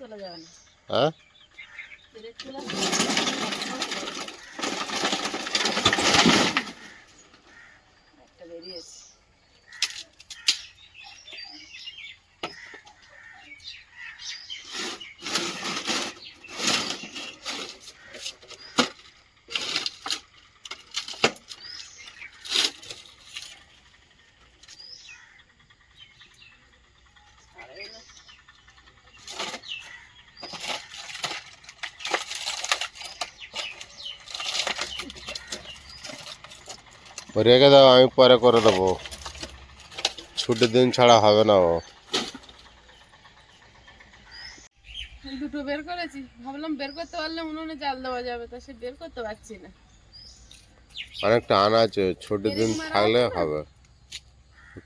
তোলা যাবে না। হ্যাঁ পেরেক তোলা একটা বেরিয়েছে ছাড়াই না। ও রেখে দাও আমি পরে করে দেবো। ছুটির দিন ছাড়া হবে না ও। দুটো বের করেছি। ভাবলাম বের করতে পারলে উনুনে জাল দেওয়া যাবে তা সে বের করতে পারছি না। অনেকটা আনা আছে ছুটির দিন থাকলে হবে।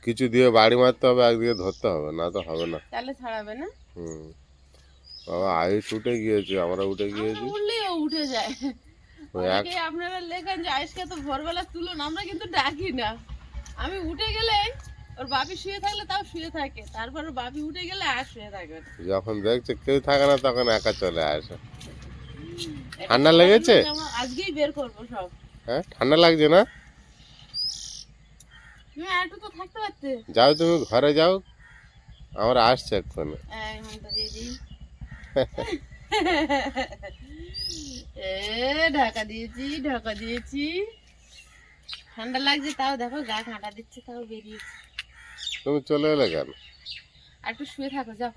কিছু দিয়ে বাড়ি মারতে হবে একদিকে ধরতে হবে না তো হবে না। তাহলে ছাড়াবে না? হুম। বাবা আয়ুষ উঠে গিয়েছে আমরা উঠে গিয়েছি। ও উঠে যায়। আপনারা লেখেন যে আয়েশকে তো ভোরবেলা তুলুন আমরা কিন্তু ডাকি না। আমি উঠে গেলে ওর বাপি শুয়ে থাকলে তাও শুয়ে থাকে তারপর ওর বাপি উঠে গেলে আর শুয়ে থাকবে না। যখন দেখছে কেউ থাকে না তখন একা চলে আসে। ঠান্ডা লেগেছে? আজকেই বের করব সব। হ্যাঁ ঠান্ডা লাগছে না? যাও তুমি ঘরে যাও। আমরা আসছে এক্ষুনি। দিদি এ ঢাকা দিয়েছি ঢাকা দিয়েছি। ঠান্ডা লাগছে তাও দেখো গা কাঁটা দিচ্ছে তাও বেরিয়েছে। তুমি চলে এলে কেন? আর একটু শুয়ে থাকো যাও।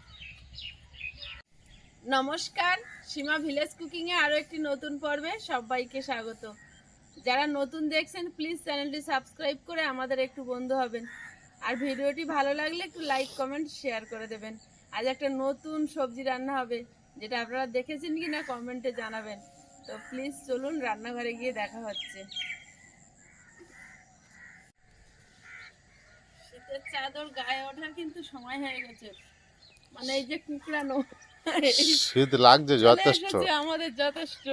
নমস্কার সীমা ভিলেজ কুকিং এ আরও একটি নতুন পর্বে সবাইকে স্বাগত। যারা নতুন দেখছেন প্লিজ চ্যানেলটি সাবস্ক্রাইব করে আমাদের একটু বন্ধু হবেন। আর ভিডিওটি ভালো লাগলে একটু লাইক কমেন্ট শেয়ার করে দেবেন। আজ একটা নতুন সবজি রান্না হবে যেটা আপনারা দেখেছেন কি না কমেন্টে জানাবেন। তো প্লিজ চলুন রান্নাঘরে গিয়ে দেখা হচ্ছে। শীতের চাদর গায়ে ওঠার কিন্তু সময় হয়ে গেছে। মানে এই যে কুকড়ানো শীত লাগছে যথেষ্ট। আমাদের যথেষ্ট।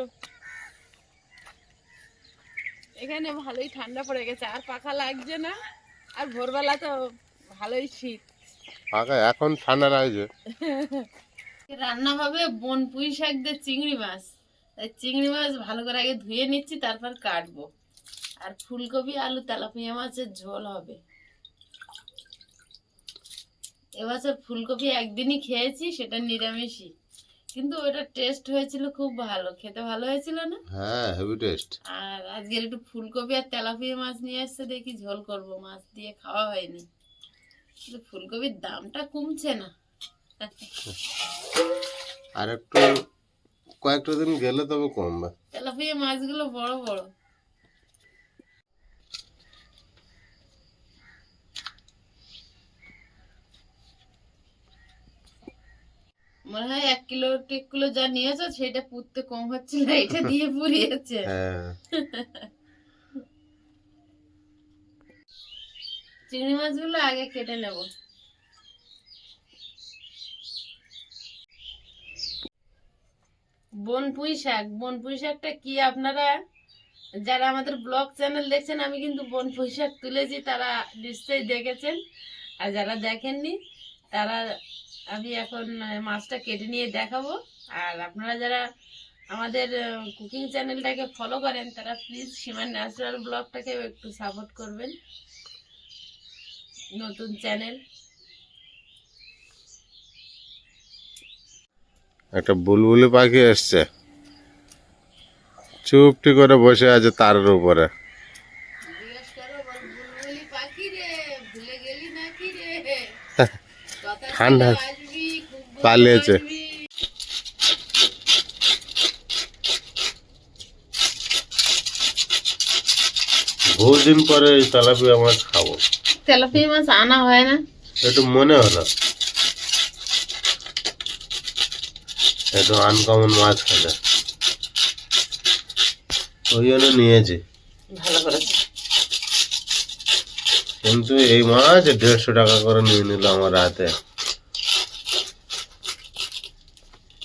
এখানে ভালোই ঠান্ডা পড়ে গেছে আর পাখা লাগছে না আর ভোরবেলা তো ভালোই শীত। ফাঁকা এখন ঠান্ডা লাগছে। রান্না হবে বন পুঁই শাক দিয়ে চিংড়ি মাছ। তাই চিংড়ি মাছ ভালো করে আগে ধুয়ে নিচ্ছি তারপর কাটবো। আর ফুলকপি আলু তেলাপিয়া মাছের ঝোল হবে। এবছর ফুলকপি একদিনই খেয়েছি সেটা নিরামিষই। কিন্তু ওটা টেস্ট হয়েছিল খুব ভালো খেতে ভালো হয়েছিল না? হ্যাঁ হেভি টেস্ট আর আজকের একটু ফুলকপি আর তেলাপিয়া মাছ নিয়ে এসছে দেখি ঝোল করব মাছ দিয়ে খাওয়া হয়নি। কিন্তু ফুলকপির দামটা কমছে না। আর একটু কয়েকটা দিন গেলে তবে কমবে তেলাপিয়া মাছগুলো বড় বড়। মনে হয় এক কিলো টেক কিলো যা নিয়েছো সেটা পুড়তে কম হচ্ছিল এটা দিয়ে পুড়িয়েছে। হ্যাঁ। চিংড়ি মাছগুলো আগে কেটে নেব। বনপুঁই শাক বনপুঁই শাকটা কি আপনারা? যারা আমাদের ব্লগ চ্যানেল দেখছেন, আমি কিন্তু বনপুঁই শাক তুলেছি, তারা নিশ্চয়ই দেখেছেন। আর যারা দেখেননি, তারা আমি এখন মাছটা কেটে নিয়ে দেখাবো। আর আপনারা যারা আমাদের কুকিং চ্যানেলটাকে ফলো করেন, তারা প্লিজ সীমার ন্যাচারাল ব্লগটাকেও একটু সাপোর্ট করবেন। নতুন চ্যানেল একটা বুলবুলি পাখি এসছে। চুপটি করে বসে আছে তারের উপরে। জিজ্ঞেস করো বল বুলবুলি পাখি রে ভুলে গেলি নাকি রে? কথা ঠান্ডা পালিয়েছে। বহুদিন পরে এই তেলাপিয়া মাছ খাব। তেলাপিয়া মাছ আনা হয় না। একটু মনে হলো। একটু আনকমন মাছ খেলে ওই জন্য নিয়েছি। ভালো করেছে কিন্তু এই মাছ দেড়শো টাকা করে নিয়ে নিল আমার রাতে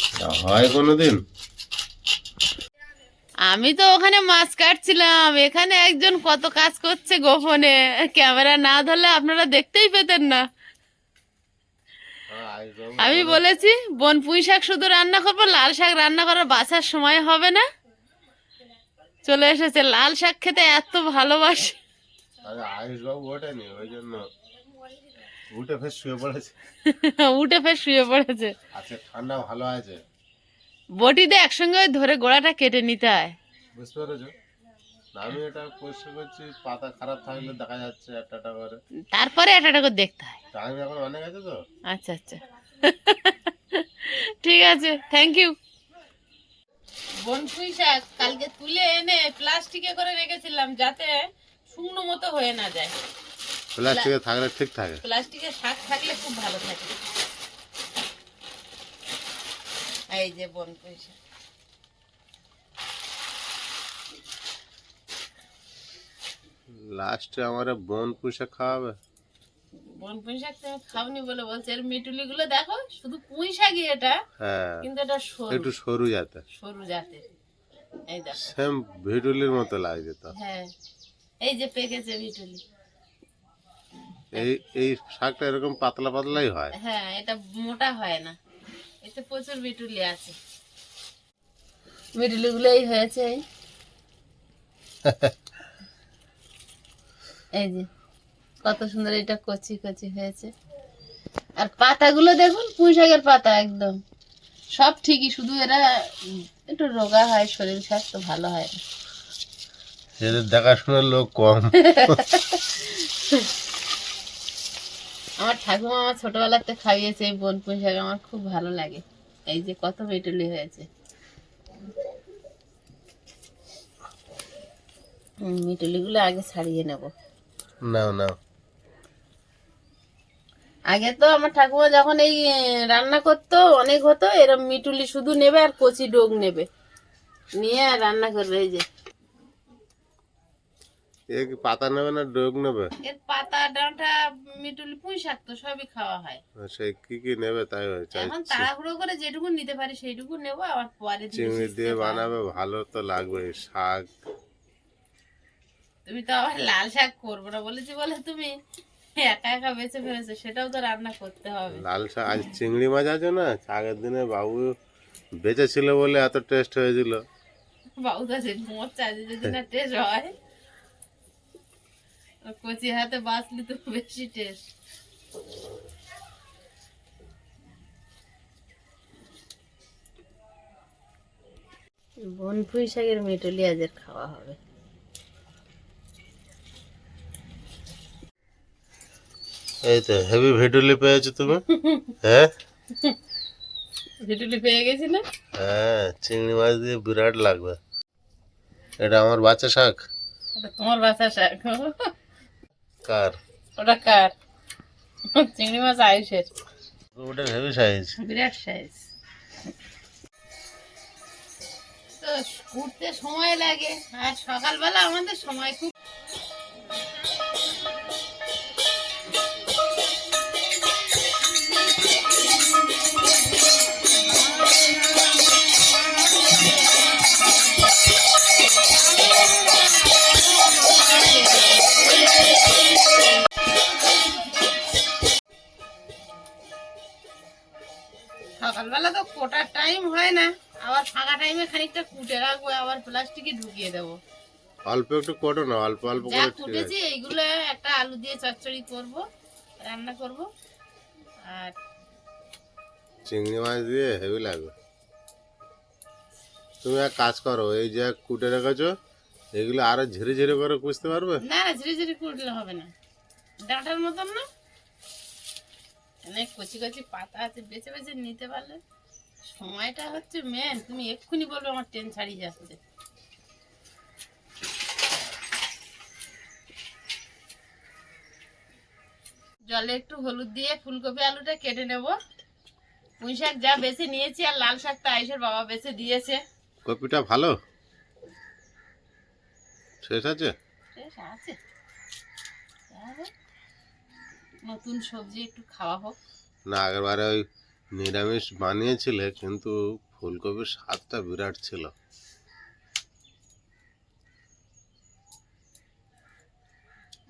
এটা হয় কোনোদিন। আমি তো ওখানে মাছ কাটছিলাম। এখানে একজন কত কাজ করছে গোপনে। ক্যামেরা না ধরলে আপনারা দেখতেই পেতেন না। আমি বলেছি বন পুঁই শাক শুধু রান্না করব লাল শাক রান্না করার বাসার সময় হবে না। চলে এসেছে লাল শাক খেতে এত ভালোবাসে। উঠে ফের শুয়ে পড়েছে। উঠে ফের শুয়ে পড়েছে। আজকে ঠান্ডা ভালো আছে? বটিতে একসঙ্গে ধরে গোড়াটা কেটে নিতে হয়। বুঝতে পেরেছ? আমি এটা পরিষ্কার করছি পাতা খারাপ থাকলে দেখা যাচ্ছে একটা একটা করে। তারপরে একটা একটা করে দেখতে হয়। টাইম এখন অনেক আছে তো। আচ্ছা আচ্ছা। ঠিক আছে থ্যাংক ইউ বনপুই শাক কালকে তুলে এনে প্লাস্টিকে করে রেখেছিলাম যাতে শুকনো মতো হয়ে না যায়। প্লাস্টিকে থাকলে ঠিক থাকে। প্লাস্টিকে শাক থাকলে খুব ভালো থাকে। এই যে বনপুই শাক। লাস্টে আমার বন পুষে খাওয়াবে। বনপুই শাক তুমি খাওনি বলে বলছে। এর মিটুলি গুলো দেখো শুধু পুঁই শাকই এটা হ্যাঁ। কিন্তু এটা সরু। একটু সরু যাতে সরু জাতের। এই দেখো। সেম ভিটুলির মতো লাগছে তো। হ্যাঁ। এই যে পেকেছে মিটুলি এই এই শাকটা এরকম পাতলা পাতলাই হয়। হ্যাঁ এটা মোটা হয় না। এতে প্রচুর বিটুলি আছে। বিটুলি গুলোই হয়েছে এই। যে কত সুন্দর এটা কচি কচি হয়েছে। আর পাতাগুলো দেখুন পুঁই শাকের পাতা একদম। সব ঠিকই শুধু এরা একটু রোগা হয় শরীর স্বাস্থ্য ভালো হয় এদের দেখাশোনার লোক কম। আমার ঠাকুমা আমার ছোটবেলাতে খাইয়েছে এই বন পুঁই শাক আমার খুব ভালো লাগে। এই যে কত মেটুলি হয়েছে। মিটুলিগুলো আগে ছাড়িয়ে নেব। নাও নাও আগে তো আমার ঠাকুমা যখন এই রান্না করতো অনেক হতো এরম মিটুলি শুধু নেবে আর কচি ডোগ নেবে। নিয়ে রান্না করবে এই যে। এ কি পাতা নেবে না ডোগ নেবে? এর পাতা ডাঁটা মিটুলি পুঁই শাক তো সবই খাওয়া হয়। সে কি কি নেবে তাই চাই এখন তাড়াহুড়ো করে যেটুকু নিতে পারি সেইটুকু নেব আবার পরে দিয়ে চিংড়ি দিয়ে বানাবে ভালো তো লাগবে শাক। তুমি তো আবার লাল শাক করব না বলেছি বলে তুমি একা একা বেছে ফেলেছো সেটাও তো রান্না করতে হবে। লাল শাক আজ চিংড়ি মাছ আছে না আগের দিনে বাবু বেঁচে ছিল বলে এত টেস্ট হয়েছিল। বাবু মোট চার্জে যদি না টেস্ট হয়। কচি হাতে বাঁচলি তো বেশি টেস্ট বন পুঁই শাকের মেটলি আজের খাওয়া হবে। এই তো হেভি ভেটুলি পেয়েছ তুমি? হ্যাঁ? মেটলি পেয়ে গেছি না? হ্যাঁ চিংড়ি মাছ দিয়ে বিরাট লাগবে। এটা আমার বাচ্চা শাক? তোমার বাসা শাক। কার? ওটা কার? চিংড়ি মাছ আয়ুষের। ওটা হেভি সাইজ বিরাট সাইজ তো ঘুরতে সময় লাগে আর সকালবেলা আমাদের সময় খুব খানিকটা কুটে রাখব আবার প্লাস্টিকে ঢুকিয়ে দেবো। অল্প একটু কোটো না অল্প অল্প করে কুটেছি এইগুলো একটা আলু দিয়ে চচ্চড়ি করব রান্না করব আর চিংড়ি মাছ দিয়ে হেভি লাগবে তুমি এক কাজ করো এই যে কুটে রেখেছো এগুলো আরও ঝিরে ঝিরে করে কুচতে পারবে? না না ঝিরে ঝিরে কুটলে হবে না। ডাঁটার মতন না। অনেক কচি কচি পাতা আছে বেছে বেছে নিতে পারলে। সময়টা হচ্ছে মেন তুমি এক্ষুনি বলবে আমার ট্রেন ছাড়িয়ে যাচ্ছে। জলে একটু হলুদ দিয়ে ফুলকপি আলুটা কেটে নেব। পুঁই শাক যা বেছে নিয়েছি আর লাল শাকটা আইসের বাবা বেছে দিয়েছে। কপিটা ভালো? শেষ আছে? নতুন সবজি একটু খাওয়া হোক। না আগেরবারে ওই নিরামিষ বানিয়েছিলে কিন্তু ফুলকপির স্বাদটা বিরাট ছিল।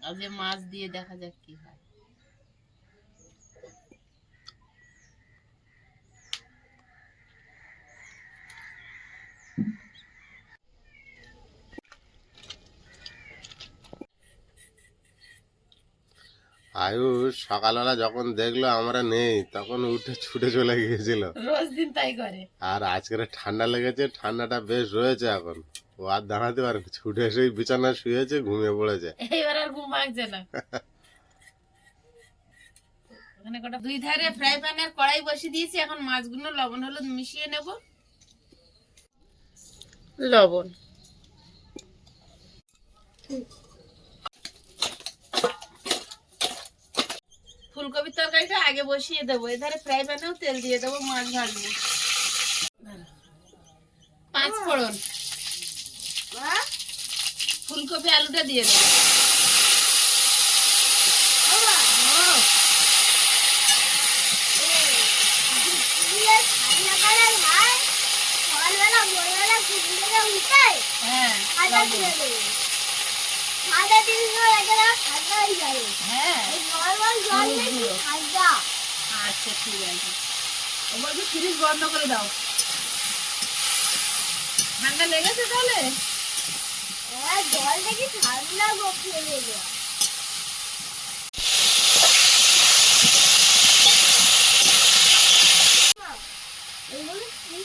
আজ মাছ দিয়ে দেখা যাক কি হয়। আয়ুষ সকালবেলা যখন দেখল আমরা নেই তখন উঠে ছুটে চলে গিয়েছিল। রোজ দিন তাই করে। আর আজকের ঠান্ডা লেগেছে ঠান্ডাটা বেশ রয়েছে এখন। ও আর দাঁড়াতে পারে ছুটে এসে বিছানায় শুয়েছে ঘুমিয়ে পড়েছে। এইবার আর ঘুম আসছে না। ওখানে কটা দুই ধারে ফ্রাই প্যানের কড়াই বসিয়ে দিয়েছি এখন মাছগুলো লবণ হলুদ মিশিয়ে নেব। লবণ ফুলকপির তরকারিটা আগে বসিয়ে দেবো এধারে ফ্রাই প্যানেও তেল দিয়ে দেবো মাছ ভাজবো। পাঁচ ফোড়ন। ফুলকপি আলুটা দিয়ে দেবো। ও, হ্যাঁ হ্যাঁ আচ্ছা ঠিক আছে। ও বলছে ফ্রিজ বন্ধ করে দাও। ঠান্ডা লেগেছে তাহলে? হ্যাঁ জল দেখি ঠান্ডা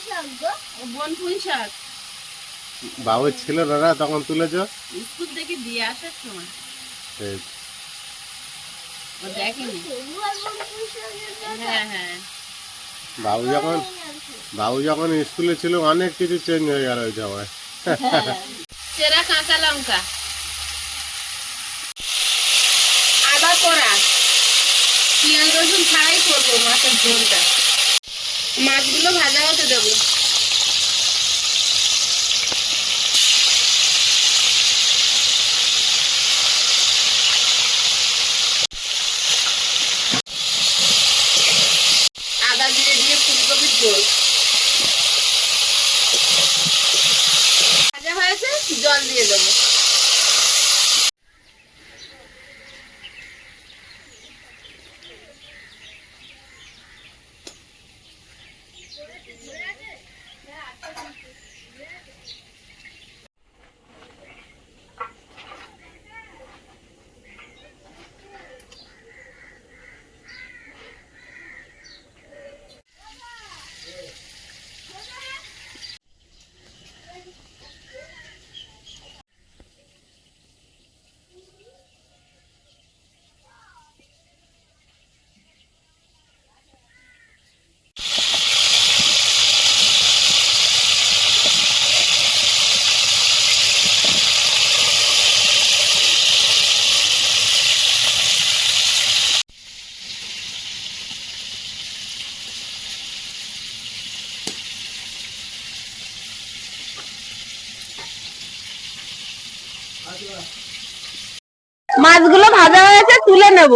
শব্দ ও বন পুঁই শাক। বাবু ছিল না না তখন তুলেছ স্কুল থেকে দিয়ে আসার সময়। ও দেখেনি? হ্যাঁ হ্যাঁ। বাবু যখন বাবু যখন স্কুলে ছিল অনেক কিছু চেঞ্জ হয়ে গেল ওই সময়। চেরা কাঁচা লঙ্কা। আদা করা পেঁয়াজ রসুন ছাড়াই করব মাছের ঝোলটা। মাছগুলো ভাজা হতে দেবো আদা দিয়ে দিয়ে ফুলকপির ঝোল ভাজা হয়েছে জল দিয়ে দেবো মাছগুলো ভাজা হয়েছে তুলে নেব।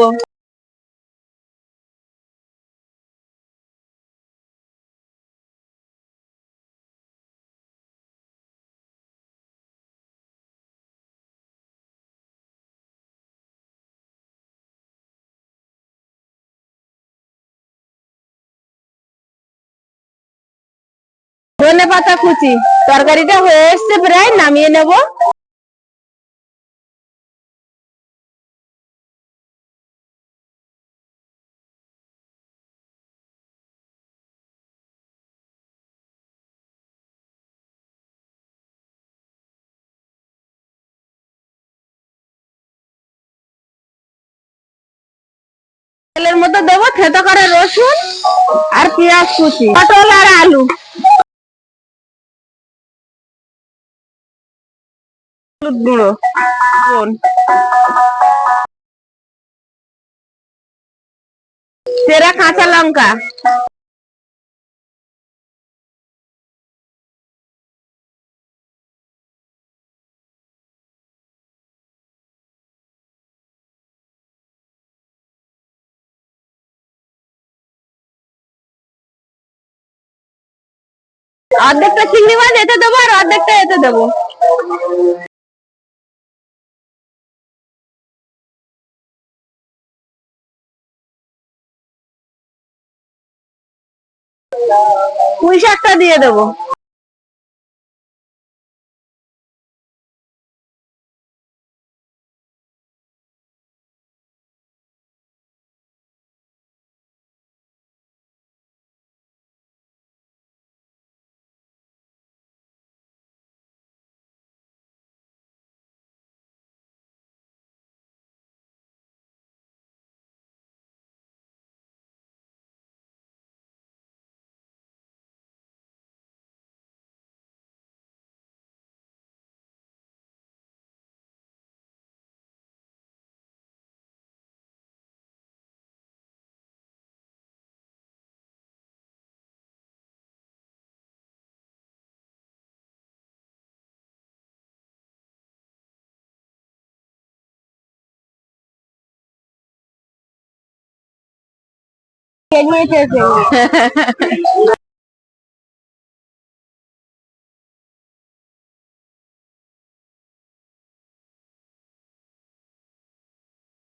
ধনে পাতা কুচি তরকারিটা হয়ে এসছে প্রায় নামিয়ে নেব। তেলের মধ্যে দেবো, থেতো করে রসুন আর পেঁয়াজ কুচি। পটল আর আলু। গুঁড়ো, লবণ। কাঁচা লঙ্কা। অর্ধেকটা চিংড়ি মাছ এতে দেবো আর অর্ধেকটা এতে দেবো পুঁই শাকটা দিয়ে দেবো এগিয়েছে